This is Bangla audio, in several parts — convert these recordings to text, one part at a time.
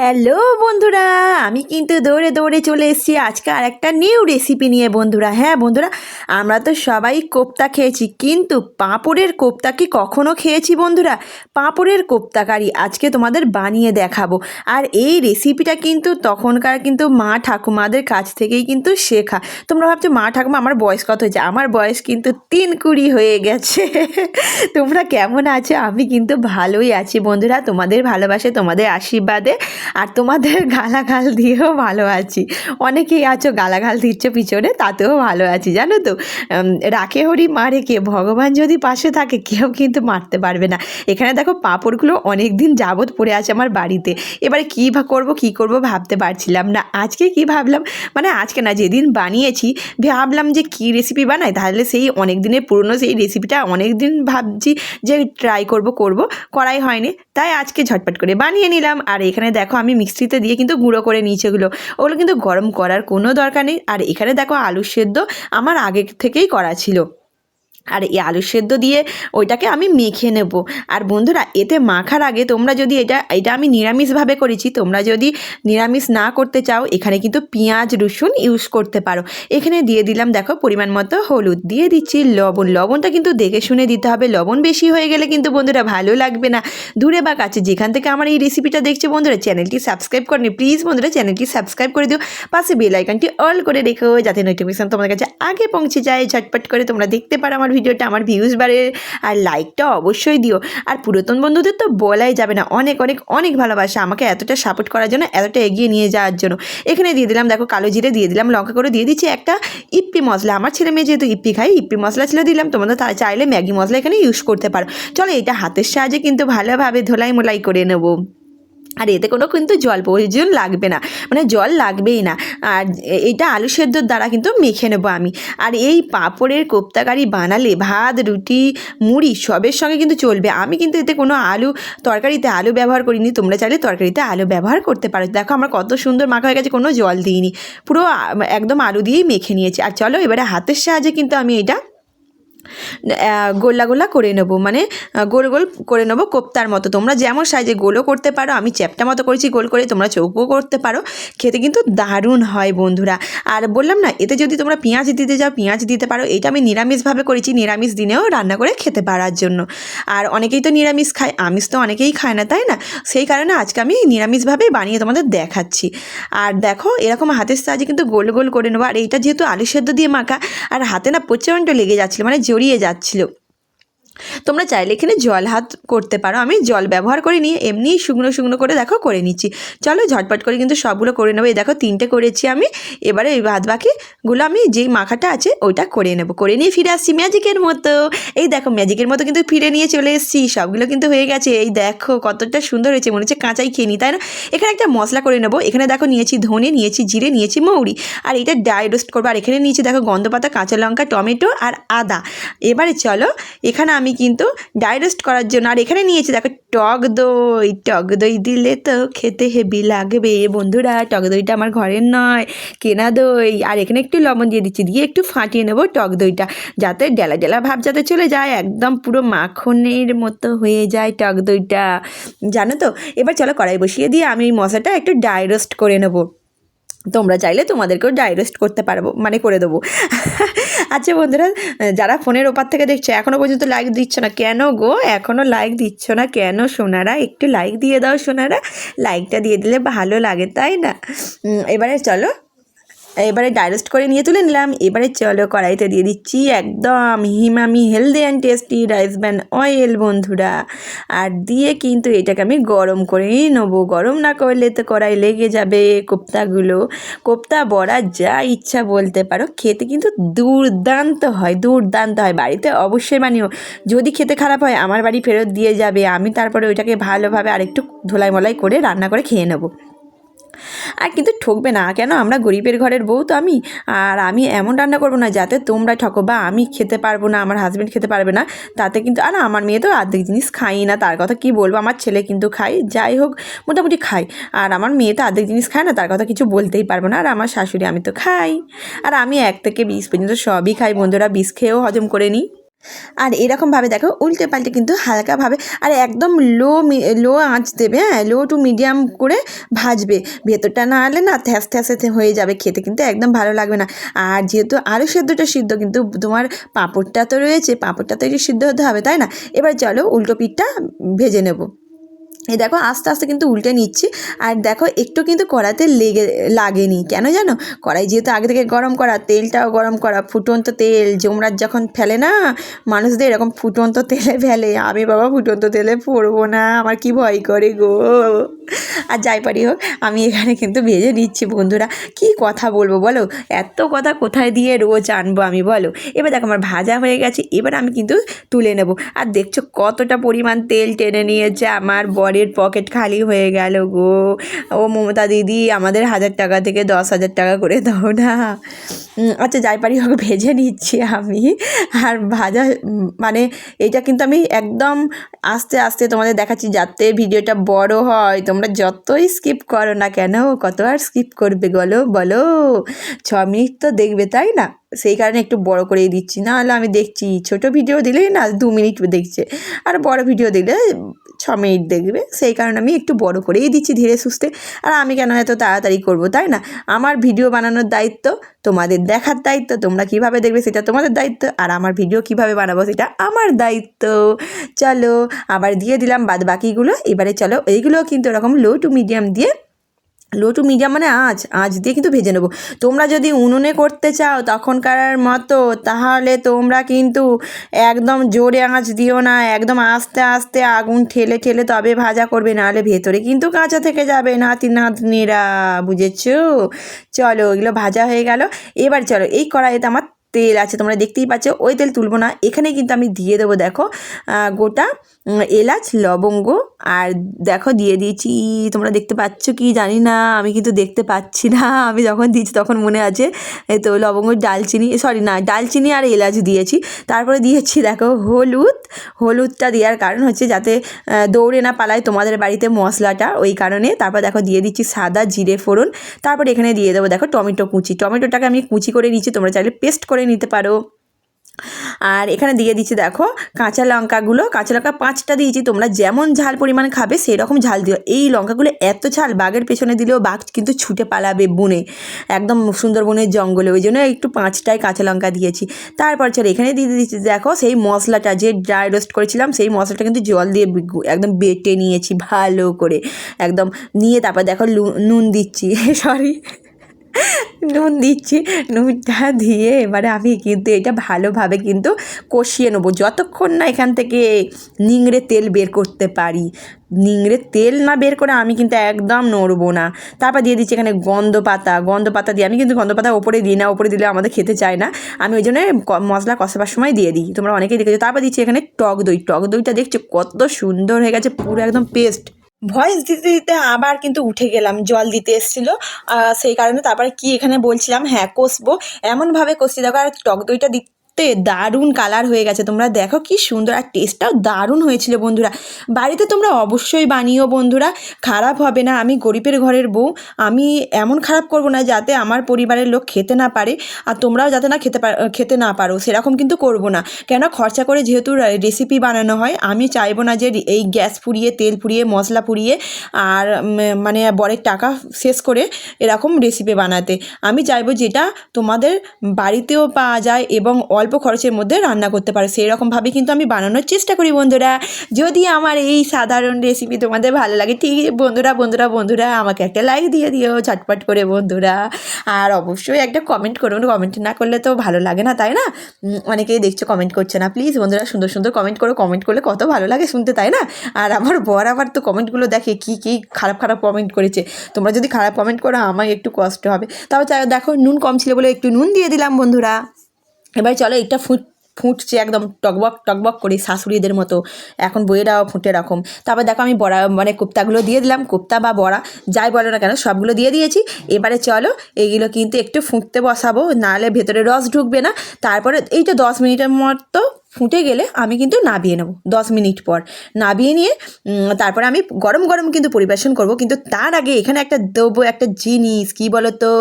হ্যালো বন্ধুরা, আমি কিন্তু দৌড়ে দৌড়ে চলে এসেছি আজকে আর একটা নিউ রেসিপি নিয়ে বন্ধুরা। হ্যাঁ বন্ধুরা, আমরা তো সবাই কোপ্তা খেয়েছি, কিন্তু পাঁপড়ের কোপ্তা কি কখনো খেয়েছি বন্ধুরা? পাঁপড়ের কোপ্তা কারি আজকে তোমাদের বানিয়ে দেখাবো। আর এই রেসিপিটা কিন্তু তখনকার কিন্তু মা ঠাকুমাদের কাছ থেকেই কিন্তু শেখা। তোমরা ভাবছ, মা ঠাকুমা আমার বয়স কত হয়েছে? আমার বয়স কিন্তু তিন কুড়ি হয়ে গেছে। তোমরা কেমন আছো? আমি কিন্তু ভালোই আছি বন্ধুরা। তোমাদের ভালোবাসে, তোমাদের আশীর্বাদে। তোমাদের গালাগাল দিয়েও ভালো আছি। অনেকেই আছো গালাগাল দিচ্ছ পিছনে, তাতেও ভালো আছি, জানো তো? রাখে হরি মারে কে? ভগবান যদি পাশে থাকে, কেউ কিন্তু মারতে পারবে না। এখানে দেখো পাঁপড়গুলো অনেক দিন যাবৎ পড়ে আছে আমার বাড়িতে। এবারে কী করব কী করব ভাবতে পারছিলাম না। আজকে কি ভাবলাম? মানে আজকে না, যেদিন বানিয়েছি, ভাবলাম যে কী রেসিপি বানাই? তাহলে সেই অনেক দিনের পুরনো সেই রেসিপিটা অনেক দিন ভাবছি যে ট্রাই করব করব। করাই হয়নি। তাই আজকে ঝটপট করে বানিয়ে নিলাম। আর এখানে দেখো আমি মিক্সিতে দিয়ে কিন্তু গুঁড়ো করে নিয়েছি ওগুলো ওগুলো কিন্তু গরম করার কোনো দরকার নেই। আর এখানে দেখো আলু সেদ্ধ আমার আগে থেকেই করা ছিল। আর এই আলু সেদ্ধ দিয়ে ওইটাকে আমি মেখে নেব। আর বন্ধুরা, এতে মাখার আগে তোমরা যদি এটা এটা আমি নিরামিষভাবে করেছি, তোমরা যদি নিরামিষ না করতে চাও, এখানে কিন্তু পেঁয়াজ, রসুন ইউজ করতে পারো। এখানে দিয়ে দিলাম, দেখো, পরিমাণ মতো হলুদ। দিয়ে দিচ্ছি লবণ। লবণটা কিন্তু দেখে শুনে দিতে হবে। লবণ বেশি হয়ে গেলে কিন্তু বন্ধুরা ভালো লাগবে না। দূরে বা কাছে যেখান থেকে আমার এই রেসিপিটা দেখছে বন্ধুরা, চ্যানেলটি সাবস্ক্রাইব করেনি প্লিজ বন্ধুরা চ্যানেলটি সাবস্ক্রাইব করে দিও। পাশে বেল আইকনটি অল করে রেখো, যাতে নোটিফিকেশন তোমাদের কাছে আগে পৌঁছে যায়। ঝটপট করে তোমরা দেখতে পারো আমার ভিডিওটা, আমার ভিউজ বাড়ে, আর লাইকটা অবশ্যই দিও। আর পুরাতন বন্ধুদের তো বলাই যাবে না, অনেক অনেক অনেক ভালোবাসা আমাকে এতটা সাপোর্ট করার জন্য, এতটা এগিয়ে নিয়ে যাওয়ার জন্য। এখানে দিয়ে দিলাম, দেখো কালো জিরে দিয়ে দিলাম, লঙ্কা করে দিয়ে দিচ্ছি একটা ইপ্পি মশলা। আমার ছেলে মেয়ে যেহেতু ইপ্পি খাই ইপ্পি মশলা ছিল দিলাম তোমাদের তারা চাইলে ম্যাগি মশলা এখানে ইউজ করতে পারো। চলো এটা হাতের সাহায্যে কিন্তু ভালোভাবে ধোলাই মোলাই করে নেব। আর এতে কোনো কিন্তু জল প্রয়োজন লাগবে না। মানে জল লাগবেই না। আর এটা আলু সেদ্ধর দ্বারা কিন্তু মেখে নেব আমি। আর এই পাঁপড়ের কোপ্তাকারি বানালে ভাত, রুটি, মুড়ি সবের সঙ্গে কিন্তু চলবে। আমি কিন্তু এতে কোনো আলু তরকারিতে আলু ব্যবহার করিনি। তোমরা চাইলে তরকারিতে আলু ব্যবহার করতে পারো। দেখো আমার কত সুন্দর মাখা হয়ে গেছে, কোনো জল দিইনি। পুরো একদম আলু দিয়েই মেখে নিয়েছি। আর চলো এবারে হাতের সাহায্যে কিন্তু আমি এটা গোল্লা গোল্লা করে নেব মানে গোল গোল করে নেব কোপ্তার মতো। তোমরা যেমন সাইজে গোলও করতে পারো, আমি চ্যাপটা মতো করেছি, গোল করে তোমরা চৌকো করতে পারো। খেতে কিন্তু দারুণ হয় বন্ধুরা। আর বললাম না, এতে যদি তোমরা পেঁয়াজ দিতে যাও, পেঁয়াজ দিতে পারো। এটা আমি নিরামিষভাবে করেছি, নিরামিষ দিনেও রান্না করে খেতে পারার জন্য। আর অনেকেই তো নিরামিষ খায়, আমিষ তো অনেকেই খায় না, তাই না? সেই কারণে আজকে আমি নিরামিষভাবে বানিয়ে তোমাদের দেখাচ্ছি। আর দেখো, এরকম হাতের সাহায্যে কিন্তু গোল গোল করে নেব। আর এইটা যেহেতু আলু সেদ্ধ দিয়ে মাখা, আর হাতে না প্রচণ্ড লেগে যাচ্ছিল মানে জড়িয়ে যাচ্ছিল। তোমরা চাইলে এখানে জল হাত করতে পারো। আমি জল ব্যবহার করে নিয়ে এমনি শুকনো শুকনো করে দেখো, করে নিচ্ছি। চলো ঝটপট করে কিন্তু সবগুলো করে নেব। এই দেখো, তিনটে করেছি আমি। এবারে এই বাদ বাকিগুলো আমি যেই মাখাটা আছে, ওইটা করে নেব। করে নিয়ে ফিরে আসছি ম্যাজিকের মতো। এই দেখো, ম্যাজিকের মতো কিন্তু ফিরে নিয়ে চলে এসেছি। সবগুলো কিন্তু হয়ে গেছে। এই দেখো, কতটা সুন্দর হয়েছে। মনে হচ্ছে কাঁচাই খেয়ে নিই, তাই না? এখানে একটা মশলা করে নেব। এখানে দেখো, নিয়েছি ধনে, নিয়েছি জিরে, নিয়েছি মৌরি। আর এটা ডাই রোস্ট করব। আর এখানে নিয়েছি, দেখো, গন্ধপাতা, কাঁচা লঙ্কা, টমেটো আর আদা। এবারে চলো, এখানে আমি কিন্তু ডাই রোস্ট করার জন্য, আর এখানে নিয়েছি দেখো টক দই টক দই দিলে তো খেতে হেভি লাগবে। বন্ধুরা, টক দইটা আমার ঘরের নয়, কেনা দই। আর এখানে একটু লবণ দিয়ে দিচ্ছি, দিয়ে একটু ফাটিয়ে নেব টক দইটা, যাতে ডেলা ডেলা ভাব যাতে চলে যায়, একদম পুরো মাখনের মতো হয়ে যায় টক দইটা। জানো তো? এবার চলো কড়াই বসিয়ে দিয়ে আমি এই মশলাটা একটু ডাই রোস্ট করে নেব। তোমরা চাইলে তোমাদেরকেও ডাইরেস্ট করতে পারব মানে করে দেবো। আচ্ছা বন্ধুরা, যারা ফোনের ওপার থেকে দেখছ এখনও পর্যন্ত লাইক দিচ্ছ না কেন গো? এখনও লাইক দিচ্ছ না কেন সোনারা? একটু লাইক দিয়ে দাও সোনারা। লাইকটা দিয়ে দিলে ভালো লাগে, তাই না? এবারে চলো এবারে ডাইরেস্ট করে নিয়ে তুলে নিলাম। এবারে চলো কড়াইতে দিয়ে দিচ্ছি একদম হিমামি healthy and tasty rice bran oil বন্ধুরা। আর দিয়ে কিন্তু এটাকে আমি গরম করেই নেব। গরম না করলে তো কড়াই লেগে যাবে কোপ্তাগুলো। কোপ্তা বড়া যা ইচ্ছা বলতে পারো। খেতে কিন্তু দুর্দান্ত হয় দুর্দান্ত হয়। বাড়িতে অবশ্যই বানিও। যদি খেতে খারাপ হয়, আমার বাড়ি ফেরত দিয়ে যাবে। আমি তারপরে ওইটাকে ভালোভাবে আরেকটু ধোলাই মলাই করে রান্না করে খেয়ে নেব। আর কিন্তু ঠকবে না, কেন? আমরা গরিবের ঘরের বউ তো আমি। আর আমি এমন রান্না করব না যাতে তোমরা ঠকো বা আমি খেতে পারব না, আমার হাজব্যান্ড খেতে পারবে না। তাতে কিন্তু, আর আমার মেয়ে তো অর্ধেক জিনিস খাই না, তার কথা কি বলব? আমার ছেলে কিন্তু খায়, যাই হোক, মোটামুটি খাই আর আমার মেয়ে তো আর্ধেক জিনিস খায় না, তার কথা কিছু বলতেই পারব না। আর আমার শাশুড়ি, আমি তো খাই। আর আমি এক থেকে বিশ পর্যন্ত সবই খাই, বন্ধুরা, বিষ খেয়েও হজম করে নিই। আর এরকমভাবে দেখো উল্টে পাল্টে কিন্তু হালকাভাবে আর একদম লো লো আঁচ দেবে হ্যাঁ? লো টু মিডিয়াম করে ভাজবে। ভেতরটা না হলে না থ্যাস থ্যাসে হয়ে যাবে খেতে, কিন্তু একদম ভালো লাগবে না। আর যেহেতু আলু সেদ্ধটা সিদ্ধ, কিন্তু তোমার পাঁপড়টা তো রয়েছে, পাঁপড়টা তো একটু সিদ্ধ হতে হবে, তাই না? এবার চলো উল্টো পিঠটা ভেজে নেব। এই দেখো আস্তে আস্তে কিন্তু উল্টে নিচ্ছি। আর দেখো একটু কিন্তু কড়াতে লেগে, লাগেনি। কেন জানো? কড়াই যেহেতু আগে থেকে গরম করা, তেলটাও গরম করা, ফুটন্ত তেল জমরাজ যখন ফেলে না, মানুষদের এরকম ফুটন্ত তেলে ফেলে। আমি বাবা, ফুটন্ত তেলে পড়ব না, আমার কি ভয় করে গো? আর যাই পারি হোক, আমি এখানে কিন্তু ভেজে নিচ্ছি বন্ধুরা। কি কথা বলব বলো? এত কথা কোথায় দিয়ে রোজ আনব আমি বলো? এবার দেখো আমার ভাজা হয়ে গেছে, এবার আমি কিন্তু তুলে নেব। আর দেখছ কতটা পরিমাণ তেল টেনে নিয়েছে, আমার বরের পকেট খালি হয়ে গেল গো। ও মমতা দিদি, আমাদের হাজার টাকা থেকে দশ হাজার টাকা করে দাও না। আচ্ছা যাই পারি হোক, ভেজে নিচ্ছি আমি। আর ভাজা মানে এটা কিন্তু আমি একদম আস্তে আস্তে তোমাদের দেখাচ্ছি, যাতে ভিডিওটা বড় হয়, তোমরা যতই স্কিপ করো না কেন কত আর স্কিপ করবে বলো? বলো। ছ মিনিট তো দেখবে, তাই না? সেই কারণে একটু বড় করে দিচ্ছি। না হলে আমি দেখছি, ছোট ভিডিও দিলে না, দু মিনিট দেখছে। আর বড় ভিডিও দিলে ছ মিনিট দেখবে। সেই কারণে আমি একটু বড় করেই দিচ্ছি ধীরে সুস্থে। আর আমি কেন এত তাড়াতাড়ি করব, তাই না? আমার ভিডিও বানানোর দায়িত্ব তোমাদের দেখার দায়িত্ব, তোমরা কীভাবে দেখবে সেটা তোমাদের দায়িত্ব, আর আমার ভিডিও কীভাবে বানাবো সেটা আমার দায়িত্ব। চলো, আবার দিয়ে দিলাম বাদ বাকিগুলো এবারে চলো, এইগুলোও কিন্তু এরকম লো টু মিডিয়াম দিয়ে লো টু মিডিয়াম মানে আঁচ আঁচ দিয়ে কিন্তু ভেজে নেব। তোমরা যদি উনুনে করতে চাও তখনকার মতো, তাহলে তোমরা কিন্তু একদম জোরে আঁচ দিও না, একদম আস্তে আস্তে আগুন ঠেলে ঠেলে তবে ভাজা করবে, নাহলে ভেতরে কিন্তু কাঁচা থেকে যাবে। নাতি নাতনিরা, বুঝেছ? চলো, এগুলো ভাজা হয়ে গেল। এবার চলো, এই কড়াইতে আমার তেল আছে, তোমরা দেখতেই পাচ্ছ, ওই তেল তুলবো না। এখানে কিন্তু আমি দিয়ে দেবো, দেখো গোটা এলাচ, লবঙ্গ, আর দেখো, দিয়ে দিয়েছি, তোমরা দেখতে পাচ্ছ কি জানি না, আমি কিন্তু দেখতে পাচ্ছি না, আমি যখন দিয়েছি তখন মনে আছে তো লবঙ্গ ডালচিনি সরি না, ডালচিনি আর এলাচ দিয়েছি। তারপরে দিয়েছি, দেখো, হলুদ। হলুদটা দেওয়ার কারণ হচ্ছে যাতে দৌড়ে না পালায় তোমাদের বাড়িতে মশলাটা, ওই কারণে। তারপর দেখো, দিয়ে দিচ্ছি সাদা জিরে ফোড়ন। তারপর এখানে দিয়ে দেবো, দেখো, টমেটো কুচি। টমেটোটাকে আমি কুচি করে নিচ্ছি তোমরা চাইলে পেস্ট করে নিতে পারো। আর এখানে দিয়ে দিচ্ছি, দেখো, কাঁচা লঙ্কাগুলো, কাঁচা লঙ্কা পাঁচটা দিয়েছি, তোমরা যেমন ঝাল পরিমাণ খাবে সেই রকম ঝাল দিও। এই লঙ্কাগুলো এত ঝাল, বাঘের পেছনে দিলেও বাঘ কিন্তু ছুটে পালাবে বনে, একদম সুন্দরবনের জঙ্গলে। ওই জন্য একটু পাঁচটায় কাঁচা লঙ্কা দিয়েছি। তারপর চলো এখানে দিয়ে দিচ্ছি, দেখো, সেই মশলাটা, যে ড্রাই রোস্ট করেছিলাম, সেই মশলাটা কিন্তু জল দিয়ে একদম বেটে নিয়েছি ভালো করে, একদম। নিয়ে তারপর দেখো নুন দিচ্ছি সরি নুন দিচ্ছি, নুনটা দিয়ে এবারে আমি কিন্তু এটা ভালোভাবে কিন্তু কষিয়ে নেব। যতক্ষণ না এখান থেকে নিংড়ে তেল বের করতে পারি, নিংড়ে তেল না বের করে আমি কিন্তু একদম নড়বো না। তারপর দিয়ে দিচ্ছি এখানে গন্ধ পাতা গন্ধ পাতা দিয়ে আমি কিন্তু গন্ধ পাতা ওপরে দিই না, ওপরে দিলে আমাদের খেতে চায় না। আমি ওই জন্য মশলা কষাবার সময় দিয়ে দিই, তোমরা অনেকেই দেখেছ। তারপর দিচ্ছি এখানে টক দই, টক দইটা দেখছ কত সুন্দর হয়ে গেছে, পুরো একদম পেস্ট ভয়েস দিতে দিতে আবার কিন্তু উঠে গেলাম, জল দিতে এসেছিল। সেই কারণে তারপরে কি এখানে বলছিলাম হ্যাঁ কষবো। এমনভাবে কষছি দেখো আর টক দইটা দিতে দারুণ কালার হয়ে গেছে। তোমরা দেখো কি সুন্দর আর টেস্টটাও দারুণ হয়েছিল বন্ধুরা। বাড়িতে তোমরা অবশ্যই বানিও বন্ধুরা, খারাপ হবে না। আমি গরিবের ঘরের বউ, আমি এমন খারাপ করব না যাতে আমার পরিবারের লোক খেতে না পারে আর তোমরাও যাতে না খেতে খেতে না পারো, সেরকম কিন্তু করব না। কেন খরচা করে যেহেতু রেসিপি বানানো হয়, আমি চাইব না যে এই গ্যাস পুড়িয়ে তেল পুড়িয়ে মশলা পুড়িয়ে আর মানে বরের টাকা শেষ করে এরকম রেসিপি বানাতে। আমি চাইব যেটা তোমাদের বাড়িতেও পাওয়া যায় এবং অল্প খরচের মধ্যে রান্না করতে পারো। সেই রকমভাবে কিন্তু আমি বানানোর চেষ্টা করি বন্ধুরা। যদি আমার এই সাধারণ রেসিপি তোমাদের ভালো লাগে, ঠিক বন্ধুরা বন্ধুরা বন্ধুরা, আমাকে একটা লাইক দিয়ে দিও ঝটপট করে বন্ধুরা। আর অবশ্যই একটা কমেন্ট করুন কমেন্ট না করলে তো ভালো লাগে না, তাই না? অনেকেই দেখছ কমেন্ট করছে না। প্লিজ বন্ধুরা, সুন্দর সুন্দর কমেন্ট করো। কমেন্ট করলে কত ভালো লাগে শুনতে, তাই না? আর আমার বর আবার তো কমেন্টগুলো দেখে কী কী খারাপ খারাপ কমেন্ট করেছে। তোমরা যদি খারাপ কমেন্ট করো আমার একটু কষ্ট হবে। তাও দেখো নুন কম ছিল বলে একটু নুন দিয়ে দিলাম বন্ধুরা। এবার চলো এটা ফুট, ফুটছে একদম টকবক টকবক করে শাশুড়িদের মতো। এখন বইয়েরাও ফুটে রকম তারপর দেখো আমি বড়া মানে কোপ্তাগুলো দিয়ে দিলাম, কোপ্তা বা বড়া, যাই বলো না কেন, সবগুলো দিয়ে দিয়েছি। এবারে চলো এইগুলো কিন্তু একটু ফুটতে বসাবো, নাহলে ভেতরে রস ঢুকবে না। তারপরে এই তো দশ মিনিটের মতো ফুটে গেলে আমি কিন্তু নাবিয়ে নেব দশ মিনিট পর। নাবিয়ে নিয়ে তারপরে আমি গরম গরম কিন্তু পরিবেশন করব। কিন্তু তার আগে এখানে একটা দেবো, একটা জিনিস, কি বলো তো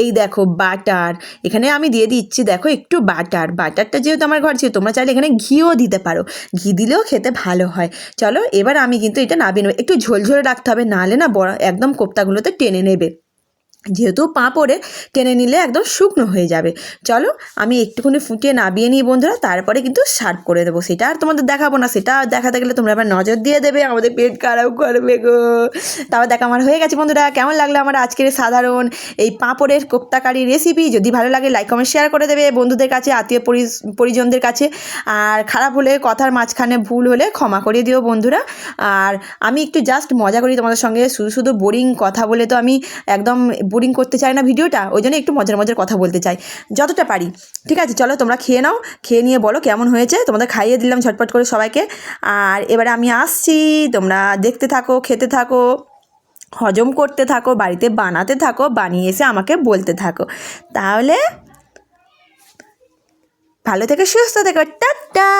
এই দেখো, বাটার। এখানে আমি দিয়ে দিচ্ছি, দেখো, একটু বাটার। বাটারটা যেহেতু আমার ঘর ছিল, তোমরা চাইলে এখানে ঘিও দিতে পারো। ঘি দিলেও খেতে ভালো হয়। চলো, এবার আমি কিন্তু এটা নাবিয়ে নেব। একটু ঝোলঝোলে রাখতে হবে, নাহলে না বড়, একদম কোপ্তাগুলোতে টেনে নেবে। যেহেতু পাঁপড়ে টেনে নিলে একদম শুকনো হয়ে যাবে। চলো আমি একটুখানি ফুটিয়ে নাবিয়ে নিই বন্ধুরা, তারপরে কিন্তু সার্ভ করে দেবো। সেটা আর তোমাদের দেখাবো না, সেটা দেখাতে গেলে তোমরা আবার নজর দিয়ে দেবে, আমাদের পেট খারাপ করবে গো। তারপর দেখা আমার হয়ে গেছে বন্ধুরা, কেমন লাগল আমার আজকের সাধারণ এই পাঁপড়ের কোপ্তাকারি রেসিপি যদি ভালো লাগে লাইক কমেন্ট শেয়ার করে দেবে বন্ধুদের কাছে, আত্মীয় পরিজনদের কাছে। আর খারাপ হলে, কথার মাঝখানে ভুল হলে ক্ষমা করিয়ে দিও বন্ধুরা। আর আমি একটু জাস্ট মজা করি তোমাদের সঙ্গে, শুধু শুধু বোরিং কথা বলে তো আমি একদম বোরিং করতে চাই না ভিডিওটা, ওই জন্য একটু মজার মজার কথা বলতে চাই। যতটা পারি, ঠিক আছে? চলো তোমরা খেয়ে নাও, খেয়ে নিয়ে বলো কেমন হয়েছে। তোমাদের খাইয়ে দিলাম ঝটপট করে সবাইকে। আর এবারে আমি আসছি, তোমরা দেখতে থাকো, খেতে থাকো, হজম করতে থাকো, বাড়িতে বানাতে থাকো, বানিয়ে এসে আমাকে বলতে থাকো। তাহলে, ভালো থেকে সুস্থ থেকো, টাটা!